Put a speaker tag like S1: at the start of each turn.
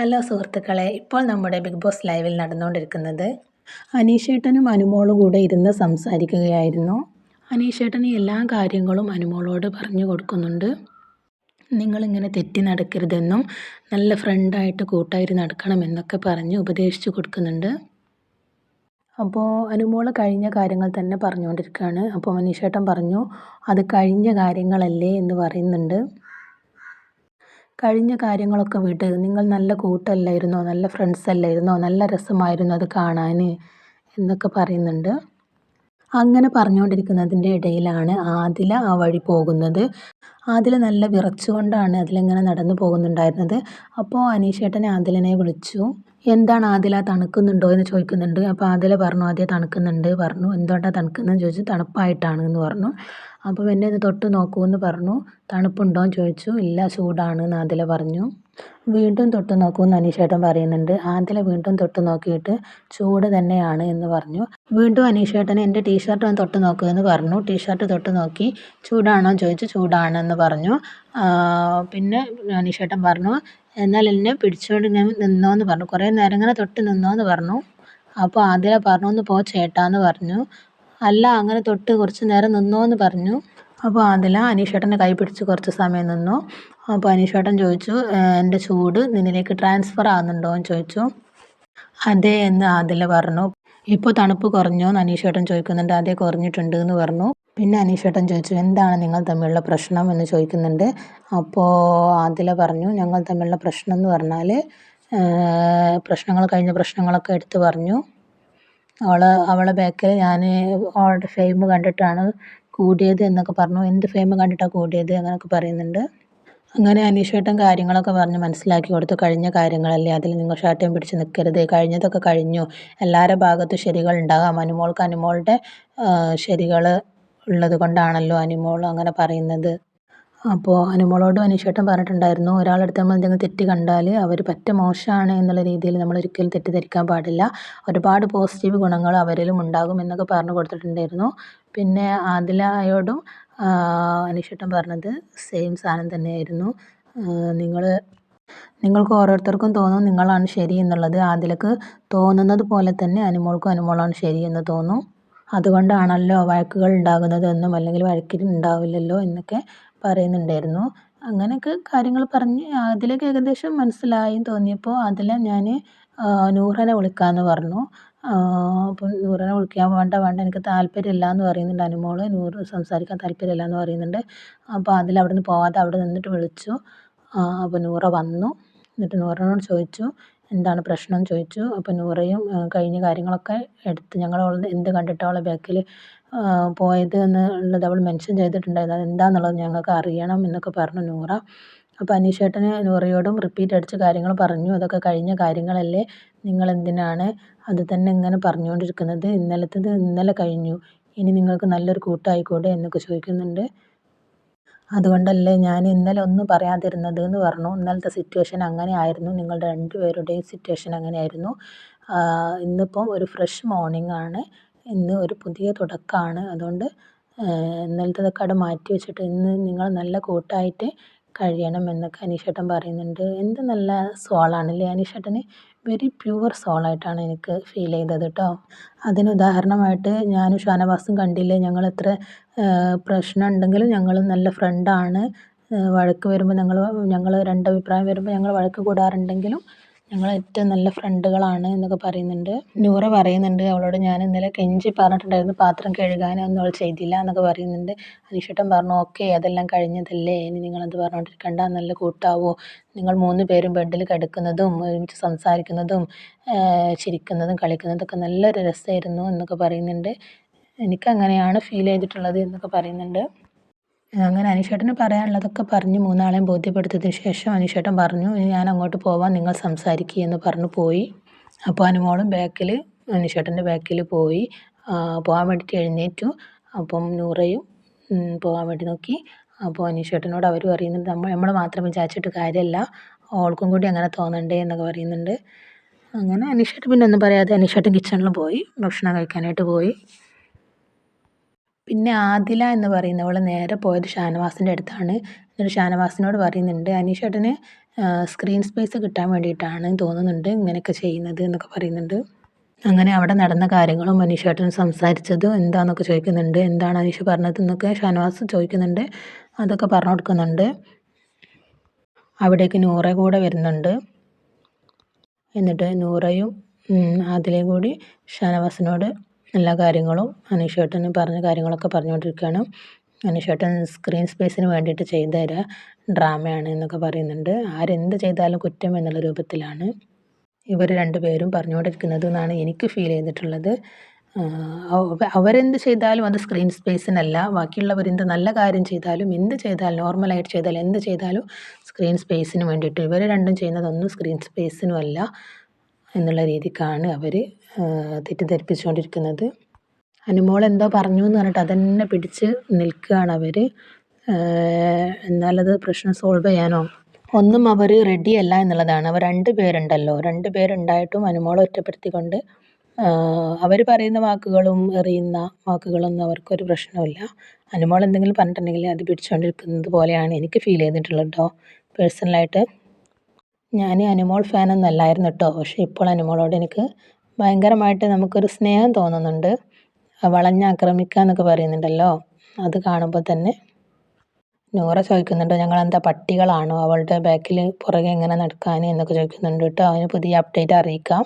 S1: Hello സുഹൃത്തുക്കളെ ഇപ്പോൾ നമ്മുടെ ബിഗ് ബോസ് ലൈവിൽ നടന്നുകൊണ്ടിരിക്കുന്നത് അനീഷേട്ടനും അനുമോളും കൂടെ ഇരുന്ന് സംസാരിക്കുകയായിരുന്നു. അനീഷേട്ടന് എല്ലാ കാര്യങ്ങളും അനുമോളോട് പറഞ്ഞു കൊടുക്കുന്നുണ്ട്. നിങ്ങളിങ്ങനെ തെറ്റി നടക്കരുതെന്നും നല്ല ഫ്രണ്ടായിട്ട് കൂട്ടായിട്ട് നടക്കണമെന്നൊക്കെ പറഞ്ഞ് ഉപദേശിച്ചു കൊടുക്കുന്നുണ്ട്. അപ്പോൾ അനുമോൾ കഴിഞ്ഞ കാര്യങ്ങൾ തന്നെ പറഞ്ഞുകൊണ്ടിരിക്കുകയാണ്. അപ്പോൾ അനീഷേട്ടൻ പറഞ്ഞു അത് കഴിഞ്ഞ കാര്യങ്ങളല്ലേ എന്ന് പറയുന്നുണ്ട്. കഴിഞ്ഞ കാര്യങ്ങളൊക്കെ വിട് നിങ്ങൾ നല്ല കൂട്ടല്ലായിരുന്നോ? നല്ല ഫ്രണ്ട്സ് അല്ലായിരുന്നോ? നല്ല രസമായിരുന്നു അത് കാണാൻ എന്നൊക്കെ പറയുന്നുണ്ട്. അങ്ങനെ പറഞ്ഞുകൊണ്ടിരിക്കുന്നതിന്റെ ഇടയിലാണ് ആദില ആ വഴി പോകുന്നത്. ആദില നല്ല വിറച്ചുകൊണ്ടാണ് അതിലിങ്ങനെ നടന്നു പോകുന്നുണ്ടായിരുന്നത്. അപ്പോൾ അനീഷേട്ടനെ ആദിലനെ വിളിച്ചു. എന്താണ് ആദില തണുക്കുന്നുണ്ടോ എന്ന് ചോദിക്കുന്നുണ്ട്. അപ്പോൾ ആദില പറഞ്ഞു ആദ്യം തണുക്കുന്നുണ്ട് പറഞ്ഞു. എന്തുകൊണ്ടാണ് തണുക്കുന്നതെന്ന് ചോദിച്ചു. തണുപ്പായിട്ടാണ് എന്ന് പറഞ്ഞു. അപ്പോൾ എന്നെ ഒന്ന് തൊട്ട് നോക്കൂ എന്ന് പറഞ്ഞു. തണുപ്പുണ്ടോ? എന്ന് ചോദിച്ചു. ഇല്ല ചൂടാണ് എന്ന് ആദില പറഞ്ഞു. വീണ്ടും തൊട്ട് നോക്കൂ എന്ന് അനീഷേട്ടൻ പറയുന്നുണ്ട്. ആദില വീണ്ടും തൊട്ട് നോക്കിയിട്ട് ചൂട് തന്നെയാണ് എന്ന് പറഞ്ഞു. വീണ്ടും അനീഷേട്ടൻ എന്റെ ടീഷർട്ട് ഒന്ന് തൊട്ട് നോക്കൂ എന്ന് പറഞ്ഞു. ടീഷർട്ട് തൊട്ട് നോക്കി ചൂടാണോ? ചോദിച്ചു. ചൂടാണെന്ന് പറഞ്ഞു. പിന്നെ അനീഷേട്ടൻ പറഞ്ഞു എന്നാൽ എന്നെ പിടിച്ചുകൊണ്ട് ഞാൻ നിന്നോ എന്ന് പറഞ്ഞു. കുറേ നേരം ഇങ്ങനെ തൊട്ട് നിന്നോ എന്ന് പറഞ്ഞു. അപ്പോൾ ആദില പറഞ്ഞു ഒന്ന് പോ ചേട്ടാന്ന് പറഞ്ഞു. അല്ല അങ്ങനെ തൊട്ട് കുറച്ച് നേരം നിന്നോ എന്ന് പറഞ്ഞു. അപ്പോൾ ആദില അനീഷേട്ടന്റെ കൈ പിടിച്ച് കുറച്ച് സമയം നിന്നു. അപ്പോൾ അനീഷേട്ടൻ ചോദിച്ചു എന്റെ ചൂട് നിന്നിലേക്ക് ട്രാൻസ്ഫർ ആകുന്നുണ്ടോ എന്ന് ചോദിച്ചു. അതെ എന്ന് ആദില പറഞ്ഞു. ഇപ്പോൾ തണുപ്പ് കുറഞ്ഞോ? എന്ന് അനീഷേട്ടൻ ചോദിക്കുന്നുണ്ട്. അതെ കുറഞ്ഞിട്ടുണ്ട് എന്ന് പറഞ്ഞു. പിന്നെ അനീഷേട്ടൻ ചോദിച്ചു എന്താണ് നിങ്ങൾ തമ്മിലുള്ള പ്രശ്നം? എന്ന് ചോദിക്കുന്നുണ്ട്. അപ്പോൾ ആദില പറഞ്ഞു ഞങ്ങൾ തമ്മിലുള്ള പ്രശ്നം എന്ന് പറഞ്ഞാൽ പ്രശ്നങ്ങൾ കഴിഞ്ഞ പ്രശ്നങ്ങളൊക്കെ എടുത്തു പറഞ്ഞു. അവൾ അവളെ ബാക്കിൽ ഞാൻ അവളുടെ ഫെയിം കണ്ടിട്ടാണ് കൂടിയത് എന്നൊക്കെ പറഞ്ഞു. എന്ത് ഫെയിം കണ്ടിട്ടാണ് കൂടിയത് അങ്ങനെയൊക്കെ പറയുന്നുണ്ട്. അങ്ങനെ അനീഷേട്ടൻ കാര്യങ്ങളൊക്കെ പറഞ്ഞ് മനസ്സിലാക്കി കൊടുത്തു. കഴിഞ്ഞ കാര്യങ്ങളല്ലേ അതിൽ നിങ്ങൾ ഷാട്ടയും പിടിച്ച് നിൽക്കരുത്. കഴിഞ്ഞതൊക്കെ കഴിഞ്ഞു. എല്ലാവരുടെ ഭാഗത്തും ശരികൾ ഉണ്ടാകാം. അനുമോൾക്ക് അനുമോളുടെ ശരികൾ ഉള്ളത് കൊണ്ടാണല്ലോ അനുമോൾ അങ്ങനെ പറയുന്നത്. അപ്പോൾ അനുമോളോടും അനുഷേട്ടം പറഞ്ഞിട്ടുണ്ടായിരുന്നു ഒരാളെടുത്ത് നമ്മൾ എന്തെങ്കിലും തെറ്റ് കണ്ടാൽ അവർ പറ്റ മോശമാണ് എന്നുള്ള രീതിയിൽ നമ്മൾ ഒരിക്കലും തെറ്റിദ്ധരിക്കാൻ പാടില്ല. ഒരുപാട് പോസിറ്റീവ് ഗുണങ്ങൾ അവരിലും ഉണ്ടാകും എന്നൊക്കെ പറഞ്ഞു കൊടുത്തിട്ടുണ്ടായിരുന്നു. പിന്നെ ആദിലയോടും അനുഷേട്ടൻ പറഞ്ഞത് സെയിം സാധനം തന്നെയായിരുന്നു. നിങ്ങൾ നിങ്ങൾക്ക് ഓരോരുത്തർക്കും തോന്നും നിങ്ങളാണ് ശരി എന്നുള്ളത്. ആദിലക്ക് തോന്നുന്നത് പോലെ തന്നെ അനുമോൾക്കും അനുമോളാണ് ശരി എന്ന് തോന്നും. അതുകൊണ്ടാണല്ലോ വഴക്കുകൾ ഉണ്ടാകുന്നത് എന്നും അല്ലെങ്കിൽ വഴക്കിൽ ഉണ്ടാവില്ലല്ലോ എന്നൊക്കെ പറയുന്നുണ്ടായിരുന്നു. അങ്ങനെയൊക്കെ കാര്യങ്ങൾ പറഞ്ഞ് അതിലേക്ക് ഏകദേശം മനസ്സിലായി തോന്നിയപ്പോൾ അതിൽ ഞാൻ നൂറനെ വിളിക്കാമെന്ന് പറഞ്ഞു. അപ്പോൾ നൂറനെ വിളിക്കാൻ വേണ്ട വേണ്ട എനിക്ക് താല്പര്യമില്ല എന്ന് പറയുന്നുണ്ട് അനുമോൾ. നൂറ് സംസാരിക്കാൻ താല്പര്യമില്ല എന്ന് പറയുന്നുണ്ട്. അപ്പോൾ അതിൽ അവിടെ നിന്ന് പോവാതെ അവിടെ നിന്നിട്ട് വിളിച്ചു. അപ്പോൾ നൂറ വന്നു. എന്നിട്ട് നൂറനോട് ചോദിച്ചു എന്താണ് പ്രശ്നം എന്ന് ചോദിച്ചു. അപ്പോൾ നൂറയും കഴിഞ്ഞ കാര്യങ്ങളൊക്കെ എടുത്ത് ഞങ്ങൾ എന്ത് കണ്ടിട്ടാണ് അവളെ ബാക്കിൽ പോയത് എന്നുള്ളത് അവൾ മെൻഷൻ ചെയ്തിട്ടുണ്ടായിരുന്നു. അതെന്താണെന്നുള്ളത് ഞങ്ങൾക്ക് അറിയണം എന്നൊക്കെ പറഞ്ഞു നൂറ. അപ്പോൾ അനീഷേട്ടന് നൂറയോടും റിപ്പീറ്റ് അടിച്ച് കാര്യങ്ങൾ പറഞ്ഞു. അതൊക്കെ കഴിഞ്ഞ കാര്യങ്ങളല്ലേ നിങ്ങൾ എന്തിനാണ് അത് തന്നെ ഇങ്ങനെ പറഞ്ഞുകൊണ്ടിരിക്കുന്നത്? ഇന്നലത്തത് ഇന്നലെ കഴിഞ്ഞു. ഇനി നിങ്ങൾക്ക് നല്ലൊരു കൂട്ടായിക്കൂടെ എന്നൊക്കെ ചോദിക്കുന്നുണ്ട്. അതുകൊണ്ടല്ലേ ഞാൻ ഇന്നലെ ഒന്നും പറയാതിരുന്നത് എന്ന് പറഞ്ഞു. ഇന്നലത്തെ സിറ്റുവേഷൻ അങ്ങനെ ആയിരുന്നു നിങ്ങളുടെ രണ്ടുപേരുടെയും സിറ്റുവേഷൻ അങ്ങനെയായിരുന്നു. ഇന്നിപ്പം ഒരു ഫ്രഷ് മോർണിംഗ് ആണ്. ഇന്ന് ഒരു പുതിയ തുടക്കമാണ് അതുകൊണ്ട് ഇന്നലത്തേതൊക്കെ അവിടെ മാറ്റി വെച്ചിട്ട് ഇന്ന് നിങ്ങൾ നല്ല കൂട്ടായിട്ട് കഴിയണം എന്നൊക്കെ അനീഷേട്ടൻ പറയുന്നുണ്ട്. എന്ത് നല്ല സോളാണല്ലേ അനീഷേട്ടന്? വെരി പ്യുവർ സോളായിട്ടാണ് എനിക്ക് ഫീൽ ചെയ്തത് കേട്ടോ അതിന് ഉദാഹരണമായിട്ട് ഞാനും ഷാനവാസും കണ്ടില്ലേ? ഞങ്ങൾ എത്ര പ്രശ്നം ഉണ്ടെങ്കിലും ഞങ്ങൾ നല്ല ഫ്രണ്ടാണ് വഴക്ക് വരുമ്പോൾ ഞങ്ങൾ ഞങ്ങൾ രണ്ട് അഭിപ്രായം വരുമ്പോൾ ഞങ്ങൾ വഴക്ക് കൂടാറുണ്ടെങ്കിലും ഞങ്ങൾ ഏറ്റവും നല്ല ഫ്രണ്ടുകളാണ് എന്നൊക്കെ പറയുന്നുണ്ട്. നൂറ പറയുന്നുണ്ട്. അവളോട് ഞാൻ ഇന്നലെ കെഞ്ചി പറഞ്ഞിട്ടുണ്ടായിരുന്നു പാത്രം കഴുകാനൊന്നും അവൾ ചെയ്തില്ല എന്നൊക്കെ പറയുന്നുണ്ട്. അനീഷേട്ടൻ പറഞ്ഞു ഓക്കെ അതെല്ലാം കഴിഞ്ഞതല്ലേ. ഇനി നിങ്ങളത് പറഞ്ഞുകൊണ്ടിരിക്കണ്ട നല്ല കൂട്ടാവോ? നിങ്ങൾ മൂന്ന് പേരും ബെഡിൽ കിടക്കുന്നതും ഒരുമിച്ച് സംസാരിക്കുന്നതും ചിരിക്കുന്നതും കളിക്കുന്നതൊക്കെ നല്ലൊരു രസമായിരുന്നു എന്നൊക്കെ പറയുന്നുണ്ട്. എനിക്കങ്ങനെയാണ് ഫീൽ ചെയ്തിട്ടുള്ളത് എന്നൊക്കെ പറയുന്നുണ്ട്. അങ്ങനെ അനീഷേട്ടന് പറയാനുള്ളതൊക്കെ പറഞ്ഞ് മൂന്നാളെയും ബോധ്യപ്പെടുത്തിയതിന് ശേഷം അനീഷേട്ടൻ പറഞ്ഞു ഇനി ഞാൻ അങ്ങോട്ട് പോവാം നിങ്ങൾ സംസാരിക്കുക എന്ന് പറഞ്ഞു പോയി. അപ്പോൾ അനുമോളും ബാക്കിൽ അനീഷേട്ടന്റെ ബാക്കിൽ പോയി. പോകാൻ വേണ്ടിയിട്ട് എഴുന്നേറ്റു. അപ്പം നൂറയും പോകാൻ വേണ്ടി നോക്കി. അപ്പോൾ അനീഷേട്ടനോട് അവർ പറയുന്നുണ്ട് നമ്മൾ നമ്മൾ മാത്രം വിചാരിച്ചിട്ട് കാര്യമല്ല ഓൾക്കും കൂടി അങ്ങനെ തോന്നണ്ടേ എന്നൊക്കെ പറയുന്നുണ്ട്. അങ്ങനെ അനീഷേട്ടൻ പിന്നെ ഒന്നും പറയാതെ അനീഷേട്ടൻ കിച്ചണിൽ പോയി ഭക്ഷണം കഴിക്കാനായിട്ട് പോയി. പിന്നെ ആദില എന്ന് പറയുന്നവൾ നേരെ പോയത് ഷാനവാസിന്റെ അടുത്താണ്. എന്നിട്ട് ഷാനവാസിനോട് പറയുന്നുണ്ട് അനീഷേട്ടന് സ്ക്രീൻ സ്പേസ് കിട്ടാൻ വേണ്ടിയിട്ടാണ് തോന്നുന്നുണ്ട് ഇങ്ങനെയൊക്കെ ചെയ്യുന്നത് എന്നൊക്കെ പറയുന്നുണ്ട്. അങ്ങനെ അവിടെ നടന്ന കാര്യങ്ങളും അനീഷേട്ടൻ സംസാരിച്ചതും എന്താണെന്നൊക്കെ ചോദിക്കുന്നുണ്ട്. എന്താണ് അനീഷ് പറഞ്ഞത് എന്നൊക്കെ ഷാനവാസ് ചോദിക്കുന്നുണ്ട് അതൊക്കെ പറഞ്ഞു കൊടുക്കുന്നുണ്ട്. അവിടേക്ക് നൂറ കൂടെ വരുന്നുണ്ട്. എന്നിട്ട് നൂറയും അതിലേയും കൂടി ഷാനവാസിനോട് എല്ലാ കാര്യങ്ങളും അനീഷേട്ടന് പറഞ്ഞ കാര്യങ്ങളൊക്കെ പറഞ്ഞുകൊണ്ടിരിക്കുകയാണ്. അനീഷേട്ടൻ സ്ക്രീൻ സ്പേസിന് വേണ്ടിയിട്ട് ചെയ്തു തരാ ഡ്രാമയാണ് എന്നൊക്കെ പറയുന്നുണ്ട്. ആരെന്ത് ചെയ്താലും കുറ്റം എന്നുള്ള രൂപത്തിലാണ് ഇവർ രണ്ടുപേരും പറഞ്ഞുകൊണ്ടിരിക്കുന്നത് എന്നാണ് എനിക്ക് ഫീൽ ചെയ്തിട്ടുള്ളത്. അവരെന്ത് ചെയ്താലും അത് സ്ക്രീൻ സ്പേസിനല്ല ബാക്കിയുള്ളവർ എന്ത് നല്ല കാര്യം ചെയ്താലും എന്ത് ചെയ്താലും നോർമലായിട്ട് ചെയ്താലും എന്ത് ചെയ്താലും സ്ക്രീൻ സ്പേസിന് വേണ്ടിയിട്ട് ഇവർ രണ്ടും ചെയ്യുന്നതൊന്നും സ്ക്രീൻ സ്പേസിനും അല്ല എന്നുള്ള രീതിക്കാണ് അവർ തെറ്റിദ്ധരിപ്പിച്ചുകൊണ്ടിരിക്കുന്നത് അനുമോൾ എന്തോ പറഞ്ഞു എന്ന് പറഞ്ഞിട്ട് അതന്നെ പിടിച്ച് നിൽക്കുകയാണ് അവർ എന്നാലത് പ്രശ്നം സോൾവ് ചെയ്യാനോ? ഒന്നും അവർ റെഡിയല്ല എന്നുള്ളതാണ്. അവർ രണ്ട് പേരുണ്ടല്ലോ. രണ്ട് പേരുണ്ടായിട്ടും അനുമോൾ ഒറ്റപ്പെടുത്തിക്കൊണ്ട് അവർ പറയുന്ന വാക്കുകളും എറിയുന്ന വാക്കുകളൊന്നും അവർക്കൊരു പ്രശ്നമില്ല അനുമോൾ എന്തെങ്കിലും പറഞ്ഞിട്ടുണ്ടെങ്കിൽ അത് പിടിച്ചുകൊണ്ടിരിക്കുന്നത് പോലെയാണ് എനിക്ക് ഫീൽ ചെയ്തിട്ടുള്ളത് കേട്ടോ പേഴ്സണലായിട്ട് ഞാൻ അനിമോൾ ഫാനൊന്നും അല്ലായിരുന്നു കേട്ടോ പക്ഷേ ഇപ്പോൾ അനിമോളോട് എനിക്ക് ഭയങ്കരമായിട്ട് നമുക്കൊരു സ്നേഹം തോന്നുന്നുണ്ട്. വളഞ്ഞാക്രമിക്കുക എന്നൊക്കെ പറയുന്നുണ്ടല്ലോ. അത് കാണുമ്പോൾ തന്നെ നൂറ ചോദിക്കുന്നുണ്ട് ഞങ്ങളെന്താ പട്ടികളാണോ? അവളുടെ ബാക്കിൽ പുറകെ എങ്ങനെ നടക്കാൻ എന്നൊക്കെ ചോദിക്കുന്നുണ്ട് കേട്ടോ. അതിന് പുതിയ അപ്ഡേറ്റ് അറിയിക്കാം.